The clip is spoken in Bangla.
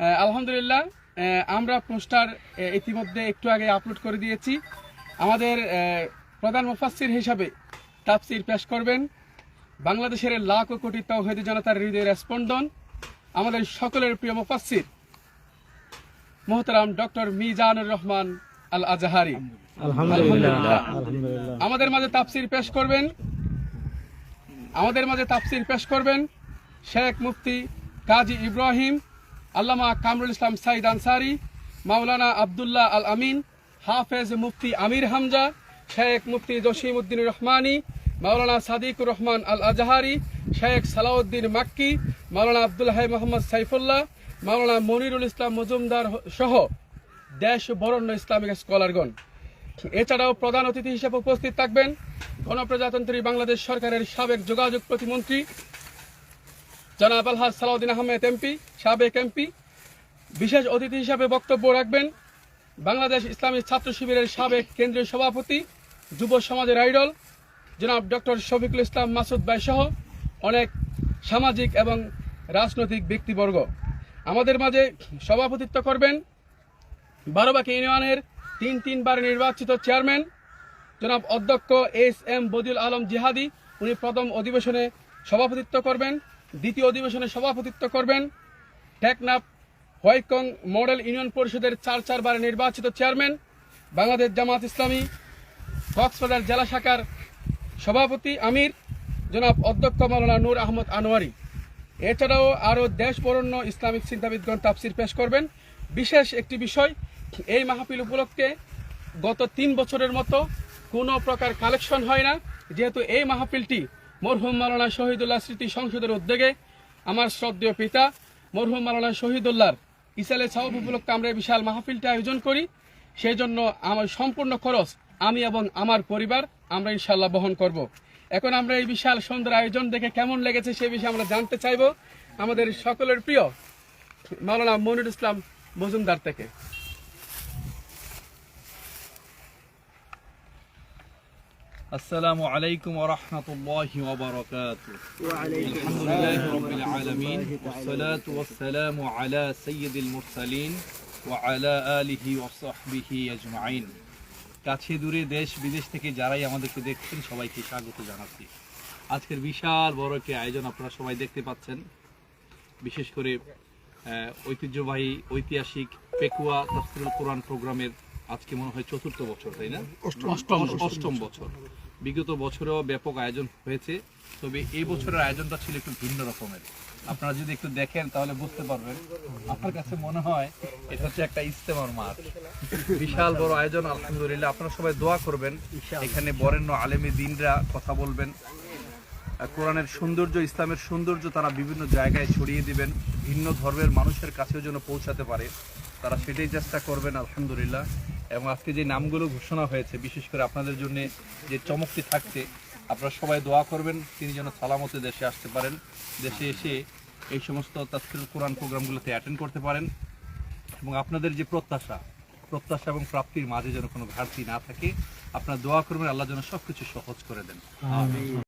আলহামদুলিল্লাহ আমরা পোস্টার ইতিমধ্যে একটু আগে আপলোড করে দিয়েছি। আমাদের প্রধান মুফাসসির হিসাবে তাফসির পেশ করবেন। বাংলাদেশের লাখ ও কোটি তৌহিদি জনতার হৃদয়ের স্পন্দন। আমাদের সকলের প্রিয় মুফাসসির মোহতারাম ডক্টর মিজানুর রহমান আল আজহারি আমাদের মাঝে তাফসির পেশ করবেন। আমাদের মাঝে তাফসির পেশ করবেন শেখ মুফতি কাজী ইব্রাহিম আল্লামা কামরুল ইসলাম সাইদ আনসারি, মাওলানা আবদুল্লাহ আল আমিন, হাফেজ মুফতি আমির হামজা, শেখ মুফতি জসিম উদ্দিন রহমানি, মাওলানা সাদিকুর রহমান আল আজহারি, শেখ সালাউদ্দিন মাক্কি, মাওলানা আব্দুল হাই মোহাম্মদ সাইফুল্লাহ, মাওলানা মনিরুল ইসলাম মজুমদার সহ দেশ বরণ্য ইসলামিক স্কলারগণ। এছাড়াও প্রধান অতিথি হিসেবে উপস্থিত থাকবেন গণপ্রজাতন্ত্রী বাংলাদেশ সরকারের সাবেক যোগাযোগ প্রতিমন্ত্রী জনাব আলহাজ সালাউদ্দিন আহমেদ এমপি, সাবেক এমপি। বিশেষ অতিথি হিসাবে বক্তব্য রাখবেন বাংলাদেশ ইসলামী ছাত্র শিবিরের সাবেক কেন্দ্রীয় সভাপতি, যুব সমাজের আইডল, জনাব ডক্টর শফিকুল ইসলাম মাসুদ ভাই সহ অনেক সামাজিক এবং রাজনৈতিক ব্যক্তিবর্গ। আমাদের মাঝে সভাপতিত্ব করবেন বারোবাকি ইউনিয়নের তিন তিনবার নির্বাচিত চেয়ারম্যান, জনাব অধ্যক্ষ এস এম বদিউল আলম জিহাদি। উনি প্রথম অধিবেশনে সভাপতিত্ব করবেন। দ্বিতীয় অধিবেশনে সভাপতিত্ব করবেন টেকনাফ হোয়াইকং মডেল ইউনিয়ন পরিষদের চার চারবার নির্বাচিত চেয়ারম্যান, বাংলাদেশ জামাত ইসলামী, কক্সবাজার জেলা শাখার সভাপতি আমির, জনাব অধ্যক্ষ মাওলানা নূর আহমদ আনোয়ারি। এছাড়াও আরও দেশ বরণ্য ইসলামিক চিন্তাবিদগণ তাফসির পেশ করবেন। বিশেষ একটি বিষয়, এই মাহফিল উপলক্ষে গত তিন বছরের মতো কোনো প্রকার কালেকশন হয় না। যেহেতু এই মাহফিলটি মরহুম মালানা শহীদুল্লাহ স্মৃতি সংসদের উদ্যোগে আমার শ্রদ্ধেয় পিতা মরহুম মালানা শহীদুল্লাহর ইসালে সাহব উপলক্ষে আমরা বিশাল মাহফিলটি আয়োজন করি। সেই জন্য আমার সম্পূর্ণ খরচ আমি এবং আমার পরিবার আমরা ইনশাল্লাহ বহন করব। এখন আমরা এই বিশাল সুন্দর আয়োজন দেখে কেমন লেগেছে সে বিষয়ে আমরা জানতে চাইব। আমাদের সকলের প্রিয় মাওলানা মনির ইসলাম মজুমদার থেকে। السلام عليكم ورحمة الله وبركاته الحمد لله رب العالمين والصلاة والسلام على سيد المرسلين وعلى آله وصحبه أجمعين কাছে দূরে দেশ বিদেশ থেকে যারাই আমাদেরকে দেখছেন সবাইকে স্বাগত জানাচ্ছি আজকের বিশাল বড় একটি আয়োজন আপনারা সবাই দেখতে পাচ্ছেন বিশেষ করে আহ, ঐতিহ্যবাহী ঐতিহাসিক পেকুয়া তাফসিরুল কোরআন প্রোগ্রামের আজকে মনে হয় চতুর্থ বছর তাই না? অষ্টম। অষ্টম বছর। বিগত বছরেও ব্যাপক আয়োজন হয়েছে তবে এই বছরের আয়োজনটা ছিল একটু ভিন্ন রকমের। আপনারা যদি একটু দেখেন তাহলে বুঝতে পারবেন। আমার কাছে মনে হয় এটা হচ্ছে একটা ইস্তেমার মাঠ। বিশাল বড় আয়োজন আলহামদুলিল্লাহ। আপনারা সবাই দোয়া করবেন। এখানে বরেণ্য আলেমী দিনরা কথা বলবেন। কোরআনের সৌন্দর্য ইসলামের সৌন্দর্য তারা বিভিন্ন জায়গায় ছড়িয়ে দিবেন। ভিন্ন ধর্মের মানুষের কাছেও যেন পৌঁছাতে পারে। তারা সেটাই চেষ্টা করবেন আলহামদুলিল্লাহ। এবং আজকে যে নামগুলো ঘোষণা হয়েছে, বিশেষ করে আপনাদের জন্য যে চমকটি থাকছে, আপনারা সবাই দোয়া করবেন, তিনি যেন সালামতে দেশে আসতে পারেন, দেশে এসে এই সমস্ত তাফসিরুল কোরআন প্রোগ্রামগুলোতে অ্যাটেন্ড করতে পারেন এবং আপনাদের যে প্রত্যাশা প্রত্যাশা এবং প্রাপ্তির মাঝে যেন কোনো ঘাটতি না থাকে, আপনারা দোয়া করবেন, আল্লাহ যেন সবকিছু সহজ করে দেন।